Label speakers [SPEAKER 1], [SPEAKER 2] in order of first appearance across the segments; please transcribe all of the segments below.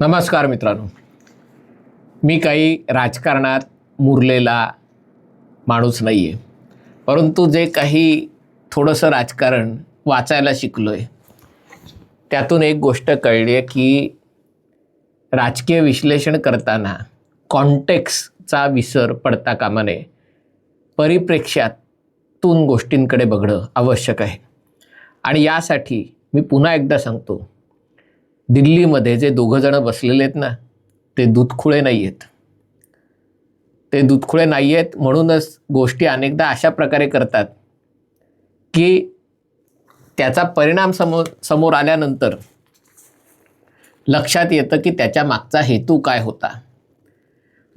[SPEAKER 1] नमस्कार मित्रांनो. मी काही राजकारणात मुरलेला माणूस नाही आहे परंतु जे काही थोडंसं राजकारण वाचायला शिकलो आहे त्यातून एक गोष्ट कळली आहे की राजकीय विश्लेषण करताना कॉन्टेक्सचा विसर पडता कामा नये. परिप्रेक्ष्यातून गोष्टींकडे बघणं आवश्यक आहे. आणि यासाठी मी पुन्हा एकदा सांगतो दिल्लीमध्ये जे दोघंजणं बसलेले आहेत ना ते दूधखुळे नाही आहेत. ते दूधखुळे नाही आहेत म्हणूनच गोष्टी अनेकदा अशा प्रकारे करतात की त्याचा परिणाम समोर समोर आल्यानंतर लक्षात येतं की त्याच्या मागचा हेतू काय होता.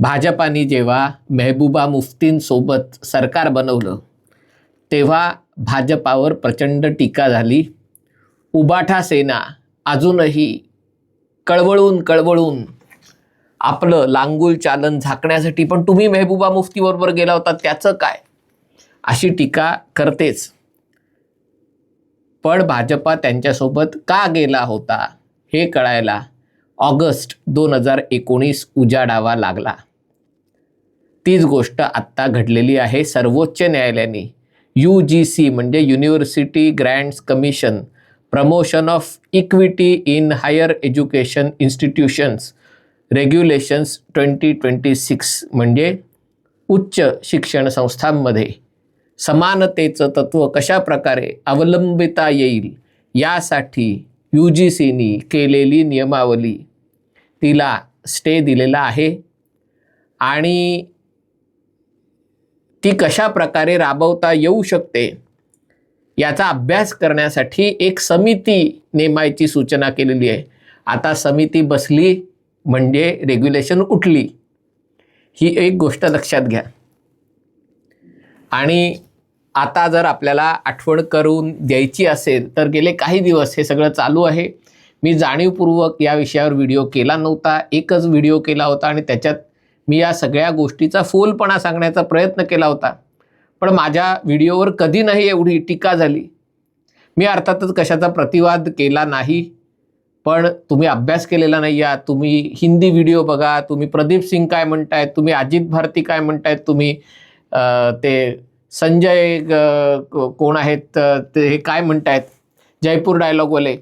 [SPEAKER 1] भाजपाने जेव्हा मेहबूबा मुफ्तींसोबत सरकार बनवलं तेव्हा भाजपावर प्रचंड टीका झाली. उबाठा सेना अजूनही कळवळून कळवळून आपलं लांगूल चालन झाकण्यासाठी पण तुम्ही मेहबूबा मुफ्तीबरोबर गेला होता त्याचं काय? अशी टीका करतेच. पण भाजपा त्यांच्यासोबत का गेला होता हे कळायला ऑगस्ट दोन हजार एकोणीस उजाडावा लागला. तीच गोष्ट आत्ता घडलेली आहे सर्वोच्च न्यायालयाने. यू जी सी म्हणजे university grants commission promotion of equity in higher education institutions regulations twenty twenty six म्हणजे उच्च शिक्षण संस्थांमध्ये. समानतेचं तत्त्व कशा प्रकारे अवलंबिता येईल यासाठी यू जी सीनी केलेली नियमावली. तिला स्टे दिलेला आहे. आणि ती कशा प्रकारे राबवता येऊ शकते? याचा अभ्यास करण्यासाठी एक समिती नेमायची सूचना केलेली आहे. आता समिती बसली म्हणजे रेग्युलेशन उठली. ही एक गोष्ट लक्षात घ्या. आणि आता जर आपल्याला आठवण करून द्यायची असेल तर गेले काही दिवस हे सगळं चालू आहे. मी जाणीवपूर्वक या विषयावर व्हिडिओ केला नव्हता. एकच व्हिडिओ केला होता आणि त्याच्यात मी या सगळ्या गोष्टीचा फोलपणा सांगण्याचा प्रयत्न केला होता. पण माझ्या व्हिडिओवर कधी नाही एवढी टीका झाली. मी अर्थातच कशाचा प्रतिवाद केला नाही. पण तुम्ही अभ्यास केलेला नाही आहात. तुम्ही हिंदी व्हिडिओ बघा. तुम्ही प्रदीप सिंग काय म्हणतायत? तुम्ही अजित भारती काय म्हणतायत? तुम्ही ते संजय कोण आहेत? ते हे काय म्हणतायत? जयपूर डायलॉगवाले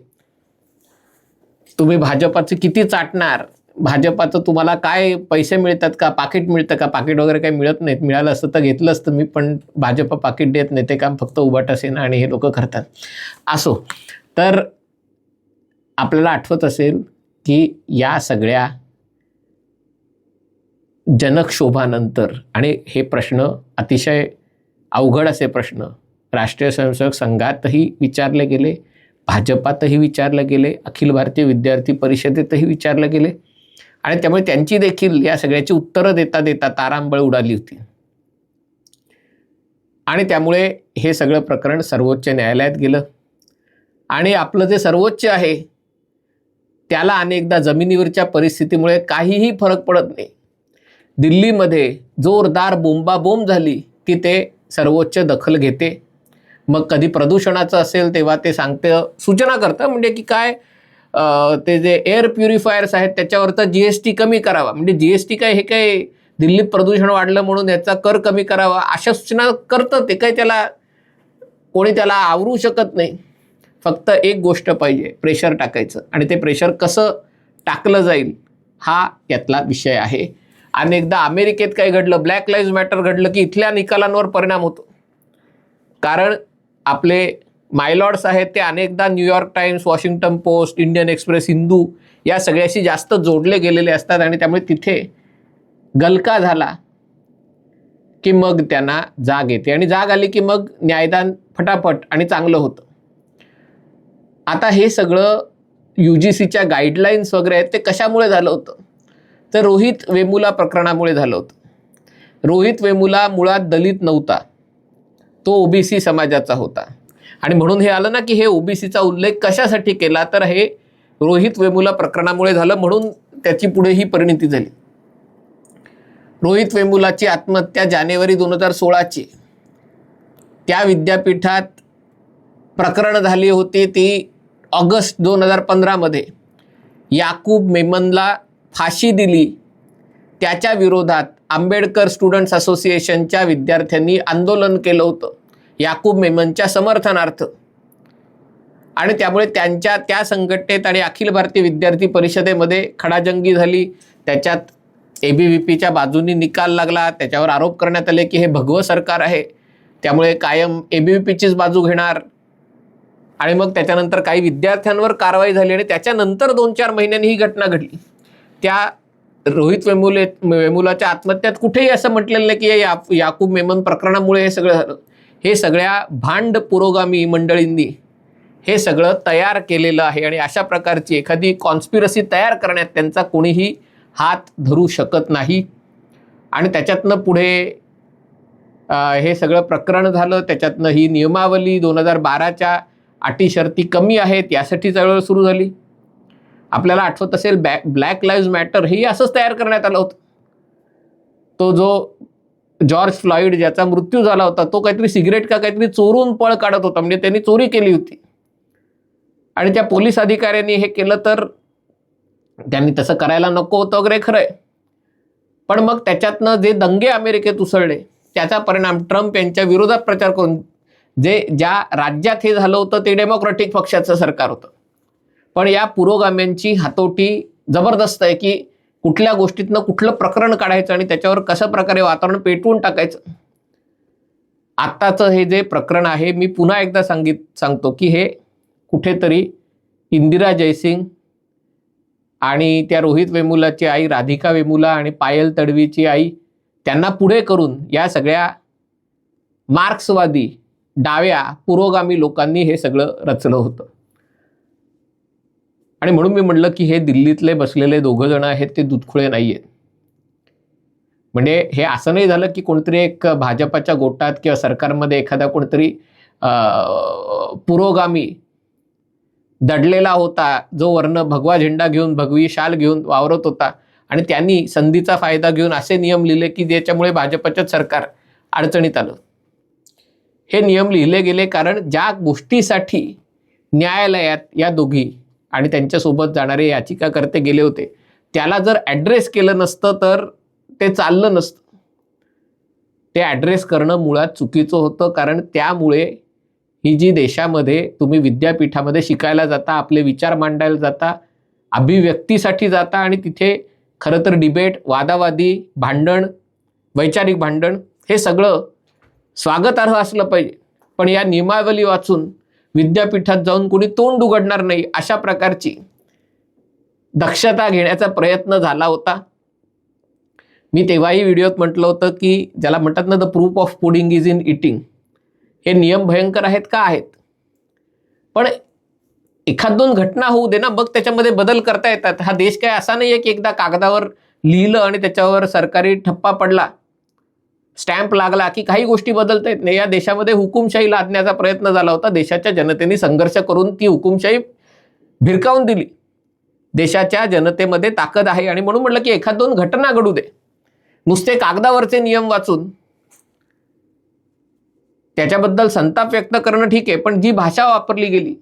[SPEAKER 1] तुम्ही भाजपाचे किती चाटणार? भाजपाचं तुम्हाला काय पैसे मिळतात का? पाकिट मिळतं का? पाकिट वगैरे काही मिळत नाहीत. मिळालं असतं तर घेतलं असतं मी पण भाजप पाकिट देत नाही. ते काम फक्त उभाटा सेना आणि हे लोक करतात. असो. तर आपल्याला आठवत असेल की या सगळ्या जनक्षोभानंतर आणि हे प्रश्न अतिशय अवघड असे प्रश्न राष्ट्रीय स्वयंसेवक संघातही विचारले गेले भाजपातही विचारले गेले अखिल भारतीय विद्यार्थी परिषदेतही विचारले गेले. आणि त्यामुळे त्यांची देखील या सगळ्याची उत्तरं देता देता तारांबळ उडाली होती. आणि त्यामुळे हे सगळं प्रकरण सर्वोच्च न्यायालयात गेलं. आणि आपलं जे सर्वोच्च आहे त्याला अनेकदा जमिनीवरच्या परिस्थितीमुळे काहीही फरक पडत नाही. दिल्लीमध्ये जोरदार बोंबाबोंब झाली की ते सर्वोच्च दखल घेते. मग कधी प्रदूषणाचं असेल तेव्हा ते सांगतं सूचना करतं म्हणजे की काय ते जे एअर प्युरिफायर्स आहेत त्याच्यावरचा जी एस टी कमी करावा. म्हणजे जी एस टी काय हे काय दिल्लीत प्रदूषण वाढलं म्हणून याचा कर कमी करावा अशा सूचना करतं ते काय त्याला कोणी त्याला आवरू शकत नाही. फक्त एक गोष्ट पाहिजे प्रेशर टाकायचं. आणि ते प्रेशर कसं टाकलं जाईल हा यातला विषय आहे. अनेकदा अमेरिकेत काय घडलं ब्लॅक लाईव्ह मॅटर घडलं की इथल्या निकालांवर परिणाम होतो. कारण आपले मायलॉर्ड्स आहेत ते अनेकदा New York Times Washington Post Indian Express Hindu या सगळ्याशी जास्त जोडले गेलेले असतात आणि त्यामुळे तिथे गलका झाला की मग त्यांना जाग येते. आणि जाग आली की मग न्यायदान फटाफट आणि चांगलं होतं. आता हे सगळं यू जी सीच्या गाईडलाईन्स वगैरे आहेत ते कशामुळे झालं होतं? तर रोहित वेमुला प्रकरणामुळे झालं होतं. रोहित वेमुला मुळात दलित नव्हता. तो ओबीसी समाजाचा होता. आणि म्हणून हे आलं ना की हे ओबीसीचा उल्लेख कशासाठी केला? तर हे रोहित वेमुला प्रकरणामुळे झालं म्हणून त्याची पुढे ही परिणती झाली. रोहित वेमुलाची आत्महत्या जानेवारी दोन हजार सोळाची. त्या विद्यापीठात प्रकरण झाली होती ती ऑगस्ट दोन हजार पंधरामध्ये. याकूब मेमनला फाशी दिली. त्याच्या विरोधात आंबेडकर स्टुडंट्स असोसिएशनच्या विद्यार्थ्यांनी आंदोलन केलं होतं. याकूब मेमनच्या समर्थनार्थ. आणि त्यामुळे त्यांच्या त्या संघटनेत आणि अखिल भारतीय विद्यार्थी परिषदेमध्ये खडाजंगी झाली. त्याच्यात ए बी व्ही पीच्या बाजूनी निकाल लागला. त्याच्यावर आरोप करण्यात आले की हे भगवं सरकार आहे. त्यामुळे कायम ए बी व्ही पीचीच बाजू घेणार. आणि मग त्याच्यानंतर काही विद्यार्थ्यांवर कारवाई झाली आणि त्याच्यानंतर दोन चार महिन्यांनी ही घटना घडली. त्या रोहित वेमुले वेमुलाच्या आत्महत्यात कुठेही असं म्हटलेलं नाही की या याकूब मेमन प्रकरणामुळे हे सगळं झालं. हे सगळ्या भांड पुरोगामी मंडळींनी हे सगळं तयार केलेलं आहे आणि अशा प्रकारची एखादी कॉन्स्पिरसी तयार करण्यात त्यांचा कोणीही हात धरू शकत नाही. आणि त्याच्यातनं पुढे हे सगळं प्रकरण झालं. त्याच्यातनं ही नियमावली दोन हजार बाराच्या अटी शर्ती कमी आहेत यासाठी चळवळ सुरू झाली. आपल्याला आठवत असेल बॅ ब्लॅक लाईव्ज मॅटर हे असंच तयार करण्यात आलं होतं. तो जो जॉर्ज फ्लॉईड ज्याचा मृत्यू झाला होता तो काहीतरी सिगरेट का काहीतरी चोरून पळ काढत होता म्हणजे त्यांनी चोरी केली होती. आणि त्या पोलीस अधिकाऱ्यांनी हे केलं तर त्यांनी तसं करायला नको होतं वगैरे खरं आहे पण मग त्याच्यातनं जे दंगे अमेरिकेत उसळले त्याचा परिणाम ट्रम्प यांच्या विरोधात प्रचार करून जे ज्या राज्यात हे झालं होतं ते डेमोक्रॅटिक पक्षाचं सरकार होतं. पण या पुरोगाम्यांची हातोटी जबरदस्त आहे की कुठल्या गोष्टीतनं कुठलं प्रकरण काढायचं आणि त्याच्यावर कशा प्रकारे वातावरण पेटवून टाकायचं? आत्ताचं हे जे प्रकरण आहे मी पुन्हा एकदा सांगित सांगतो की हे कुठेतरी इंदिरा जयसिंग आणि त्या रोहित वेमुलाची आई राधिका वेमुला आणि पायल तडवीची आई त्यांना पुढे करून या सगळ्या मार्क्सवादी डाव्या पुरोगामी लोकांनी हे सगळं रचलं होतं. आणि म्हणून मी म्हटलं की हे दिल्लीतले बसलेले दोघं जण आहेत ते दुधखुळे नाही आहेत म्हणजे हे असं नाही झालं की कोणतरी एक भाजपाच्या गोटात किंवा सरकारमध्ये एखादा कोणतरी पुरोगामी दडलेला होता जो वर्ण भगवा झेंडा घेऊन भगवी शाल घेऊन वावरत होता आणि त्यांनी संधीचा फायदा घेऊन असे नियम लिहिले की ज्याच्यामुळे भाजपचं सरकार अडचणीत आलं. हे नियम लिहिले गेले कारण ज्या गोष्टीसाठी न्यायालयात या दोघी आणि त्यांच्यासोबत जाणारे याचिकाकर्ते गेले होते. त्याला जर ॲड्रेस केलं नसतं तर ते चाललं नसतं. ते ॲड्रेस करणं मुळात चुकीचं होतं कारण त्यामुळे ही जी देशामध्ये तुम्ही विद्यापीठामध्ये शिकायला जाता आपले विचार मांडायला जाता अभिव्यक्तीसाठी जाता आणि तिथे खरं तर डिबेट वादावादी भांडण वैचारिक भांडण हे सगळं स्वागतार्ह असलं पाहिजे. पण या नियमावली वाचून विद्यापीठात जाऊन कोणी तोंड उघडणार नाही अशा प्रकारची दक्षता घेण्याचा प्रयत्न झाला होता. मी तेव्हाही व्हिडिओत म्हटलं होतं की ज्याला म्हणतात ना the proof of pudding is in eating हे नियम भयंकर आहेत का? आहेत. पण एखाद दोन घटना होऊ दे ना मग त्याच्यामध्ये बदल करता येतात. हा देश काय असा नाही आहे की एकदा कागदावर लिहिलं आणि त्याच्यावर सरकारी ठप्पा पडला. स्टॅम्प लागला की काही गोष्टी बदलता येत नाही. या देशामध्ये हुकुमशाही लादण्याचा प्रयत्न झाला होता. देशाच्या जनतेने संघर्ष करून ती हुकुमशाही भिरकावून दिली. देशाच्या जनतेमध्ये ताकद आहे आणि म्हणून म्हटलं की एखाद दोन घटना घडू दे. नुसते कागदावरचे नियम वाचून त्याच्याबद्दल संताप व्यक्त करणं ठीक आहे पण जी भाषा वापरली गेली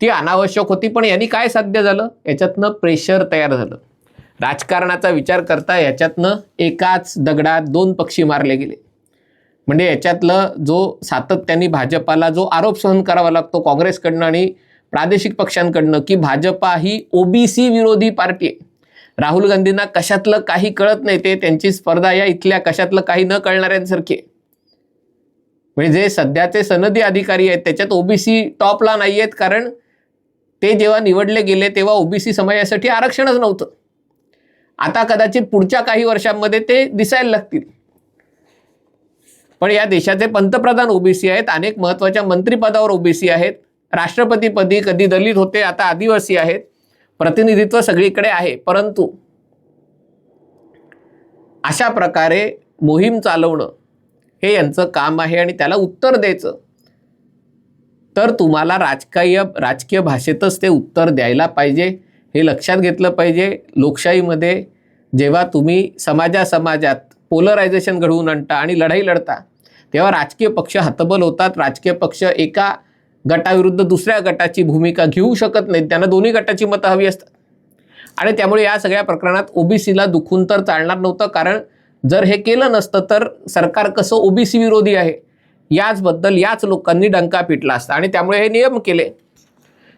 [SPEAKER 1] ती अनावश्यक होती. पण यांनी काय साध्य झालं? याच्यातनं प्रेशर तयार झालं. राजकारणाचा विचार करता याच्यातनं एकाच दगडात दोन पक्षी मारले गेले. म्हणजे याच्यातलं जो सातत्याने भाजपाला जो आरोप सहन करावा लागतो काँग्रेसकडनं आणि प्रादेशिक पक्षांकडनं की भाजपा ही ओबीसी विरोधी पार्टी आहे. राहुल गांधींना कशातलं काही कळत नाही ते त्यांची स्पर्धा या इथल्या कशातलं काही न कळणाऱ्यांसारखी आहे. म्हणजे जे सध्याचे सनदी अधिकारी आहेत त्याच्यात ओबीसी टॉपला नाही आहेत कारण ते जेव्हा निवडले गेले तेव्हा ओबीसी समाजासाठी आरक्षणच नव्हतं. आता कदाचित पुढच्या काही वर्षांमध्ये ते दिसायला लागतील. पण या देशाचे पंतप्रधान ओबीसी आहेत अनेक महत्त्वाच्या मंत्रिपदावर ओबीसी आहेत राष्ट्रपतीपदी कधी दलित होते आता आदिवासी आहेत प्रतिनिधित्व सगळीकडे आहे परंतु अशा प्रकारे मोहीम चालवणं हे यांचं काम आहे आणि त्याला उत्तर द्यायचं. तर तुम्हाला राजकीय राजकीय भाषेतच ते उत्तर द्यायला पाहिजे. हे लक्षात घेतलं पाहिजे लोकशाहीमध्ये जेव्हा तुम्ही समाजा समाजात पोलरायझेशन घडवून आणता आणि लढाई लढता तेव्हा राजकीय पक्ष हतबल होतात राजकीय पक्ष एका गटाविरुद्ध दुसऱ्या गटाची भूमिका घेऊ शकत नाहीत त्यांना दोन्ही गटाची मतं हवी असतात. आणि त्यामुळे या सगळ्या प्रकरणात ओबीसीला दुखून तर चालणार नव्हतं कारण जर हे केलं नसतं तर सरकार कसं ओबीसी विरोधी आहे? याचबद्दल याच लोकांनी डंका पिटला असता आणि त्यामुळे हे नियम केले.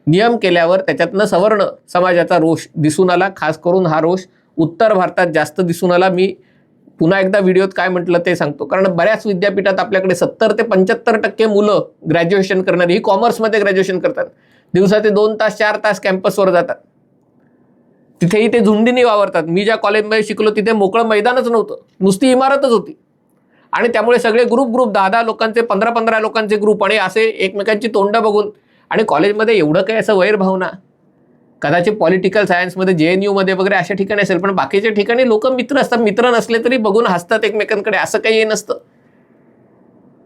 [SPEAKER 1] नियम केल्यावर त्याच्यातनं सवर्ण समाजाचा रोष दिसून आला. खास करून हा रोष उत्तर भारतात जास्त दिसून आला. मी पुन्हा एकदा व्हिडिओत काय म्हटलं ते सांगतो. कारण बऱ्याच विद्यापीठात आपल्याकडे सत्तर ते पंच्याहत्तर टक्के मुलं ग्रॅज्युएशन करणारी ही कॉमर्समध्ये ग्रॅज्युएशन करतात. दिवसाचे दोन तास चार तास कॅम्पसवर जातात. तिथेही ते झुंडीने वावरतात. मी ज्या कॉलेजमध्ये शिकलो तिथे मोकळं मैदानच नव्हतं. नुसती इमारतच होती. आणि त्यामुळे सगळे ग्रुप ग्रुप दहा दहा लोकांचे पंधरा पंधरा लोकांचे ग्रुप आणि असे एकमेकांची तोंड बघून आणि कॉलेजमध्ये एवढं काही असं वैरभावना. कदाचित पॉलिटिकल सायन्समध्ये जे एन यूमध्ये वगैरे अशा ठिकाणी असेल पण बाकीच्या ठिकाणी लोक मित्र असतात. मित्र नसले तरी बघून हसतात एकमेकांकडे. असं काही हे नसतं.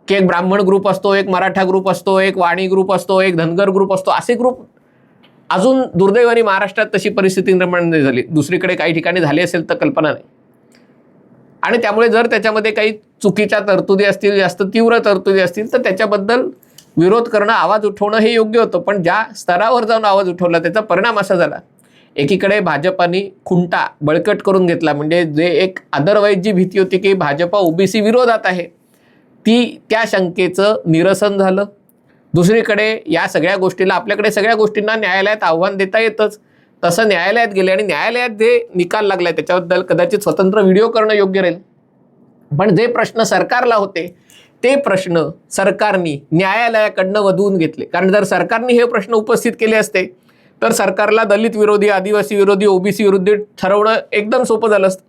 [SPEAKER 1] की एक ब्राह्मण ग्रुप असतो एक मराठा ग्रुप असतो एक वाणी ग्रुप असतो एक धनगर ग्रुप असतो. असे ग्रुप अजून दुर्दैवाने महाराष्ट्रात तशी परिस्थिती निर्माण नाही झाली. दुसरीकडे काही ठिकाणी झाली असेल तर कल्पना नाही. आणि त्यामुळे जर त्याच्यामध्ये काही चुकीच्या तरतुदी असतील जास्त तीव्र तरतुदी असतील तर त्याच्याबद्दल विरोध करणं आवाज उठवणं हे योग्य होतं पण ज्या स्तरावर जाऊन आवाज उठवला त्याचा परिणाम असा झाला. एकीकडे भाजपाने खुंटा बळकट करून घेतला म्हणजे जे एक अदरवाईज जी भीती होती की भाजपा ओबीसी विरोधात आहे ती त्या शंकेचं निरसन झालं. दुसरीकडे या सगळ्या गोष्टीला आपल्याकडे सगळ्या गोष्टींना न्यायालयात आव्हान देता येतच. तसं न्यायालयात गेले आणि न्यायालयात जे निकाल लागलाय त्याच्याबद्दल कदाचित स्वतंत्र व्हिडिओ करणं योग्य राहील. पण जे प्रश्न सरकारला होते ते प्रश्न सरकारनी न्यायालयाकडनं वधवून घेतले. कारण जर सरकारने हे प्रश्न उपस्थित केले असते तर सरकारला दलित विरोधी आदिवासी विरोधी ओबीसी विरोधी ठरवणं एकदम सोपं झालं असतं.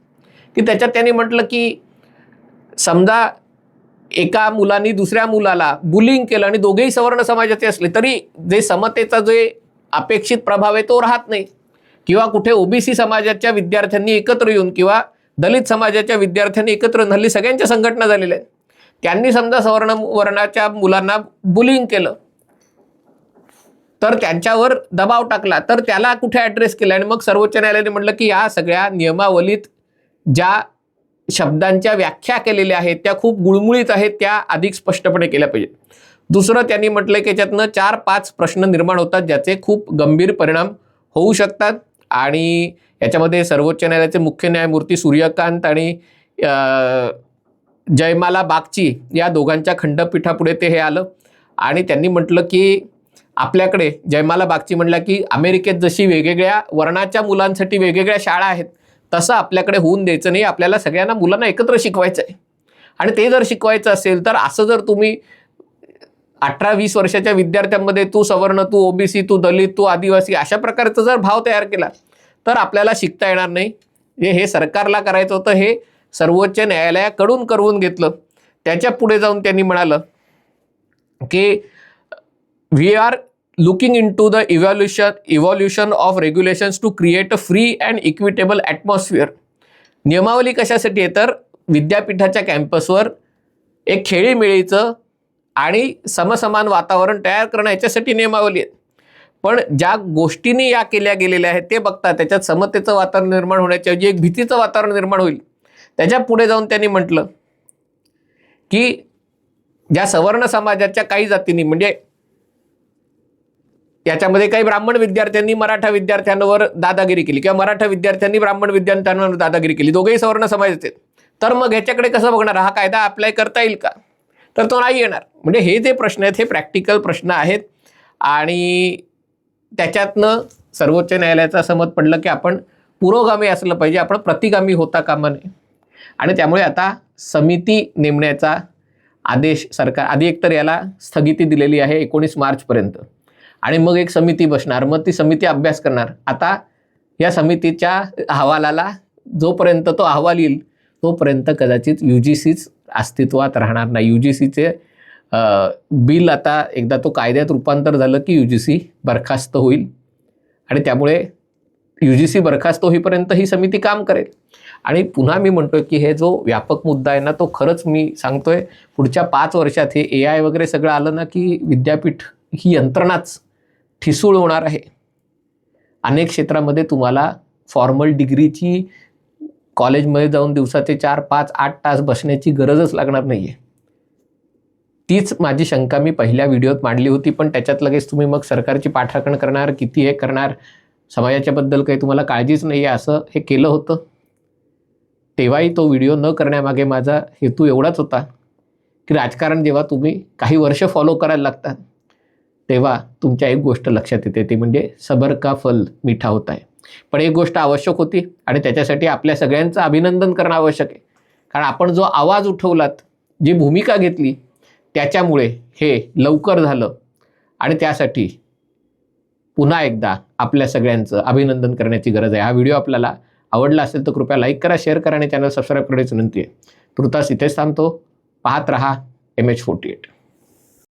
[SPEAKER 1] की त्याच्यात त्यांनी म्हटलं की समजा एका मुलांनी दुसऱ्या मुलाला बुलिंग केलं आणि दोघेही सवर्ण समाजाचे असले तरी जे समतेचा जे अपेक्षित प्रभाव आहे तो राहत नाही. किंवा कुठे ओबीसी समाजाच्या विद्यार्थ्यांनी एकत्र येऊन किंवा दलित समाजाच्या विद्यार्थ्यांनी एकत्र येऊन हल्ली सगळ्यांच्या संघटना झालेल्या आहेत. त्यांनी समजा सवर्ण वर्णाच्या मुलांना बुलिंग केलं. तर त्यांच्यावर दबाव टाकला. तर त्याला कुठे ॲड्रेस केला? आणि मग सर्वोच्च न्यायालयाने म्हटलं की या सगळ्या नियमावलीत ज्या शब्दांच्या व्याख्या केलेल्या आहेत त्या खूप गुळमुळीत आहेत त्या अधिक स्पष्टपणे केल्या पाहिजेत. दुसरं त्यांनी म्हटलं की याच्यातनं चार पाच प्रश्न निर्माण होतात ज्याचे खूप गंभीर परिणाम होऊ शकतात. आणि याच्यामध्ये सर्वोच्च न्यायालयाचे मुख्य न्यायमूर्ती सूर्यकांत आणि जयमाला बागची या दोघांच्या खंडपीठापुढे ते हे आलं. आणि त्यांनी म्हटलं की आपल्याकडे जयमाला बागची म्हटलं की अमेरिकेत जशी वेगवेगळ्या वर्णाच्या मुलांसाठी वेगवेगळ्या शाळा आहेत तसं आपल्याकडे होऊन द्यायचं नाही. आपल्याला सगळ्यांना मुलांना एकत्र शिकवायचं आहे. आणि ते जर शिकवायचं असेल तर असं जर तुम्ही अठरा वीस वर्षाच्या विद्यार्थ्यांमध्ये तू सवर्ण तू ओबीसी तू दलित तू आदिवासी अशा प्रकारचा जर भाव तयार केला तर आपल्याला शिकता येणार नाही. हे हे सरकारला करायचं होतं हे सर्वोच्च न्यायालयाकडून करवून घेतलं. त्याच्या पुढे जाऊन त्यांनी म्हणालं की we are looking into the evolution evolution of regulations to create a free and equitable atmosphere नियमावली कशासाठी आहे? तर विद्यापीठाच्या कॅम्पसवर एक खेळीमेळीचं आणि समसमान वातावरण तयार करणं याच्यासाठी नियमावली आहेत. पण ज्या गोष्टींनी या केल्या गेलेल्या आहेत ते बघता त्याच्यात समतेचं वातावरण निर्माण होण्याच्या एक भीतीचं वातावरण निर्माण होईल. त्याच्या पुढे जाऊन त्यांनी म्हटलं की ज्या सवर्ण समाजाच्या काही जातींनी म्हणजे याच्यामध्ये काही ब्राह्मण विद्यार्थ्यांनी मराठा विद्यार्थ्यांवर दादागिरी केली किंवा मराठा विद्यार्थ्यांनी ब्राह्मण विद्यार्थ्यांवर दादागिरी केली. दोघेही सवर्ण समाजाचे आहेत. तर मग ह्याच्याकडे कसं बघणार? हा कायदा अप्लाय करता येईल का? तर तो नाही येणार. म्हणजे हे जे प्रश्न आहेत हे प्रॅक्टिकल प्रश्न आहेत. आणि त्याच्यातनं सर्वोच्च न्यायालयाचं असं मत पडलं की आपण पुरोगामी असलं पाहिजे. आपण प्रतिगामी होता कामा नये. आणि त्यामुळे आता समिती नेमण्याचा आदेश सरकार आधी एकतर याला स्थगिती दिलेली आहे एकोणीस मार्चपर्यंत. आणि मग एक समिती बसणार मग ती समिती अभ्यास करणार. आता या समितीच्या अहवालाला जोपर्यंत तो अहवाल येईल तोपर्यंत कदाचित यू जी सीच अस्तित्वात राहणार नाही. यू जी सीचे बिल आता एकदा तो कायद्यात रूपांतर झालं की यू जी सी बरखास्त होईल. आणि त्यामुळे यू जी सी बरखास्त होईपर्यंत ही समिती काम करेल. आणि पुन्हा मी म्हणतोय की हे जो व्यापक मुद्दा आहे ना तो खरंच मी सांगतोय पुढच्या पाच वर्षात हे ए आय वगैरे सगळं आलं ना की विद्यापीठ ही यंत्रणाच ठिसूळ होणार आहे. अनेक क्षेत्रामध्ये तुम्हाला फॉर्मल डिग्रीची कॉलेजमध्ये जाऊन दिवसाचे चार पाच आठ तास बसण्याची गरजच लागणार नाही आहे तीच माझी शंका मी पहिल्या व्हिडिओत मांडली होती पण त्याच्यात लगेच तुम्ही मग सरकारची पाठराखण करणार किती हे करणार समाजाच्याबद्दल काही तुम्हाला काळजीच नाही आहे असं हे केलं होतं. तेव्हाही तो व्हिडिओ न करण्यामागे माझा हेतू एवढाच होता की राजकारण जेव्हा तुम्ही काही वर्ष फॉलो करायला लागतात तेव्हा तुमच्या एक गोष्ट लक्षात येते ती म्हणजे सबर का फल मिठा होत आहे. पण एक गोष्ट आवश्यक होती आणि त्याच्यासाठी आपल्या सगळ्यांचं अभिनंदन करणं आवश्यक आहे. कारण आपण जो आवाज उठवलात जी भूमिका घेतली त्याच्यामुळे हे लवकर झालं आणि त्यासाठी पुन्हा एकदा आपल्या सगळ्यांचं अभिनंदन करण्याची गरज आहे. हा व्हिडिओ आपल्याला आवडला असेल तर कृपया लाईक करा शेअर करा आणि चॅनल सबस्क्राईब करण्याची विनंती आहे. तुर्तास इथेच थांबतो. पाहत रहा एम एच फोर्टी एट